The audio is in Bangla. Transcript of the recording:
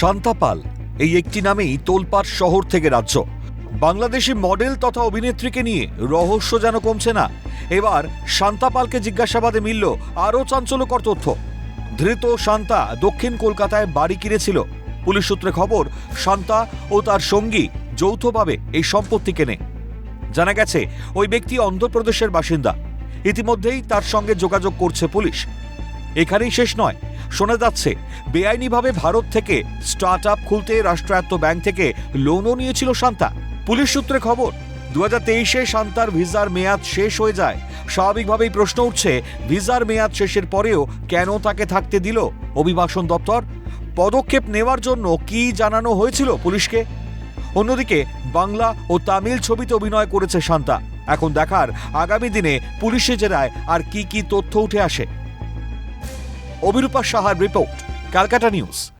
শান্তাপাল এই একটি নামেই তোলপাড় শহর থেকে রাজ্য। বাংলাদেশি মডেল তথা অভিনেত্রীকে নিয়ে রহস্য যেন কমছে না। এবার শান্তাপালকে জিজ্ঞাসাবাদে মিলল আরও চাঞ্চল্যকর তথ্য। ধৃত শান্তা দক্ষিণ কলকাতায় বাড়ি কিনেছিল। পুলিশ সূত্রে খবর, শান্তা ও তার সঙ্গী যৌথভাবে এই সম্পত্তি কেনে। জানা গেছে, ওই ব্যক্তি অন্ধ্রপ্রদেশের বাসিন্দা। ইতিমধ্যেই তার সঙ্গে যোগাযোগ করছে পুলিশ। এখানেই শেষ নয় শোনা যাচ্ছে, বেআইনিভাবে ভারত থেকে স্টার্ট আপ খুলতে রাষ্ট্রায়ত্ত ব্যাংক থেকে লোনও নিয়েছিল শান্তা। পুলিশ সূত্রে খবর দু হাজার তেইশে শান্তার ভিসার মেয়াদ শেষ হয়ে যায়। স্বাভাবিকভাবেই প্রশ্ন উঠছে, ভিসার মেয়াদ শেষের পরেও কেন তাকে থাকতে দিল অভিবাসন দপ্তর? পদক্ষেপ নেওয়ার জন্য কি জানানো হয়েছিল পুলিশকে? অন্যদিকে, বাংলা ও তামিল ছবিতে অভিনয় করেছে শান্তা। এখন দেখার আগামী দিনে পুলিশে জেরায় আর কি কি তথ্য উঠে আসে। অভিরূপা সাহার রিপোর্ট ক্যালকাটা নিউজ।